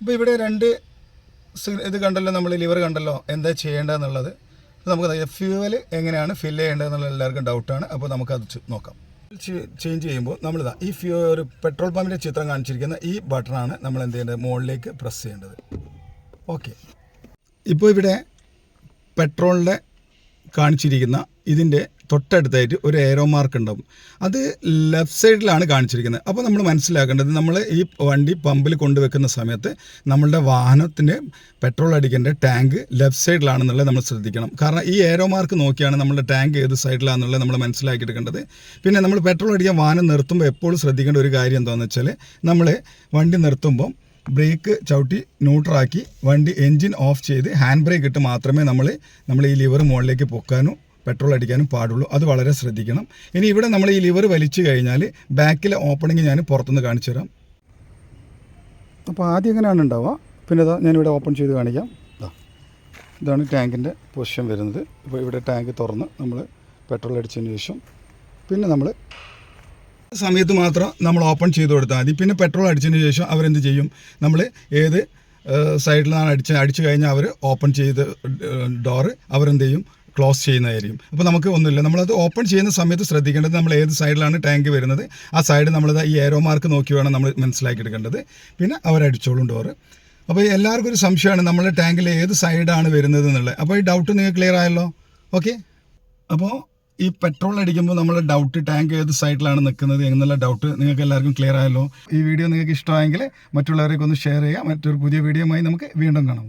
ഇപ്പോൾ ഇവിടെ രണ്ട് ഇത് കണ്ടല്ലോ നമ്മൾ ലിവർ കണ്ടല്ലോ എന്താ ചെയ്യേണ്ടതെന്നുള്ളത്. നമുക്ക് ഫ്യൂവൽ എങ്ങനെയാണ് ഫില്ല് ചെയ്യേണ്ടതെന്നുള്ള എല്ലാവർക്കും ഡൗട്ടാണ് അപ്പോൾ നമുക്കത് നോക്കാം. ചേഞ്ച് ചെയ്യുമ്പോൾ നമ്മളിതാ ഈ ഫ്യൂ ഒരു പെട്രോൾ പമ്പിന്റെ ചിത്രം കാണിച്ചിരിക്കുന്ന ഈ ബട്ടണാണ് നമ്മൾ എന്ത് ചെയ്യേണ്ടത്? മുകളിലേക്ക് പ്രസ് ചെയ്യേണ്ടത്. ഓക്കെ ഇപ്പോൾ ഇവിടെ പെട്രോളിന്റെ കാണിച്ചിരിക്കുന്ന ഇതിന്റെ തൊട്ടടുത്തായിട്ട് ഒരു എയറോ മാർക്ക് ഉണ്ടാവും. അത് ലെഫ്റ്റ് സൈഡിലാണ് കാണിച്ചിരിക്കുന്നത്. അപ്പോൾ നമ്മൾ മനസ്സിലാക്കേണ്ടത് നമ്മൾ ഈ വണ്ടി പമ്പിൽ കൊണ്ടുവെക്കുന്ന സമയത്ത് നമ്മളുടെ വാഹനത്തിന്റെ പെട്രോൾ അടിക്കേണ്ട ടാങ്ക് ലെഫ്റ്റ് സൈഡിലാണെന്നുള്ളത് നമ്മൾ ശ്രദ്ധിക്കണം. കാരണം ഈ എയറോ മാർക്ക് നോക്കിയാണ് നമ്മുടെ ടാങ്ക് ഏത് സൈഡിലാണെന്നുള്ളത് നമ്മൾ മനസ്സിലാക്കിയെടുക്കേണ്ടത് പിന്നെ നമ്മൾ പെട്രോൾ അടിക്കാൻ വാഹനം നിർത്തുമ്പോൾ എപ്പോഴും ശ്രദ്ധിക്കേണ്ട ഒരു കാര്യം എന്താണെന്ന് വെച്ചാൽ നമ്മൾ വണ്ടി നിർത്തുമ്പം ബ്രേക്ക് ചവിട്ടി ന്യൂട്രാക്കി വണ്ടി എൻജിൻ ഓഫ് ചെയ്ത് ഹാൻഡ് ബ്രേക്ക് ഇട്ട് മാത്രമേ നമ്മൾ നമ്മൾ ഈ ലിവർ മുകളിലേക്ക് പൊക്കാനും പെട്രോൾ അടിക്കാനും പാടുള്ളൂ. അത് വളരെ ശ്രദ്ധിക്കണം. ഇനി ഇവിടെ നമ്മൾ ഈ ലിവർ വലിച്ചു കഴിഞ്ഞാൽ ബാക്കിലെ ഓപ്പണിങ് ഞാൻ പുറത്തുനിന്ന് കാണിച്ചു തരാം. അപ്പോൾ ആദ്യം എങ്ങനെയാണ് ഉണ്ടാവുക? പിന്നെ ഇതാ ഞാനിവിടെ ഓപ്പൺ ചെയ്ത് കാണിക്കാം. ഇതാ ഇതാണ് ടാങ്കിന്റെ പൊസിഷൻ വരുന്നത്. ഇപ്പോൾ ഇവിടെ ടാങ്ക് തുറന്ന് നമ്മൾ പെട്രോൾ അടിച്ചതിന് ശേഷം പിന്നെ നമ്മൾ സമയത്ത് മാത്രം നമ്മൾ ഓപ്പൺ ചെയ്ത് കൊടുത്താൽ മതി. പിന്നെ പെട്രോൾ അടിച്ചതിന് ശേഷം അവരെന്ത് ചെയ്യും? നമ്മൾ ഏത് സൈഡിൽ സൈഡിലാണ് അടിച്ച് അടിച്ചു കഴിഞ്ഞാൽ അവർ ഓപ്പൺ ചെയ്ത് ഡോറ് അവരെന്ത് ചെയ്യും? ക്ലോസ് ചെയ്യുന്നതായിരിക്കും. അപ്പോൾ നമുക്ക് ഒന്നുമില്ല. നമ്മളത് ഓപ്പൺ ചെയ്യുന്ന സമയത്ത് ശ്രദ്ധിക്കേണ്ടത് നമ്മൾ ഏത് സൈഡിലാണ് ടാങ്ക് വരുന്നത്. ആ സൈഡ് നമ്മൾ ഈ ഏരോ മാർക്ക് നോക്കി വേണം നമ്മൾ മനസ്സിലാക്കി എടുക്കേണ്ടത് പിന്നെ അവരടിച്ചോളും ഡോറ് അപ്പോൾ എല്ലാവർക്കും ഒരു സംശയമാണ് നമ്മുടെ ടാങ്കിൽ ഏത് സൈഡാണ് വരുന്നത് എന്നുള്ളത്. അപ്പോൾ ഈ ഡൗട്ട് നിങ്ങൾക്ക് ക്ലിയർ ആയല്ലോ? ഓക്കെ അപ്പോൾ ഈ പെട്രോൾ അടിക്കുമ്പോൾ നമ്മുടെ ഡൗട്ട് ടാങ്ക് ഏത് സൈഡിലാണ് നിൽക്കുന്നത് എന്നുള്ള ഡൗട്ട് നിങ്ങൾക്ക് എല്ലാവർക്കും ക്ലിയർ ആയല്ലോ. ഈ വീഡിയോ നിങ്ങൾക്ക് ഇഷ്ടമായെങ്കിൽ മറ്റുള്ളവരേക്കൊന്ന് ഷെയർ ചെയ്യുക. മറ്റൊരു പുതിയ വീഡിയോയുമായി നമുക്ക് വീണ്ടും കാണാം.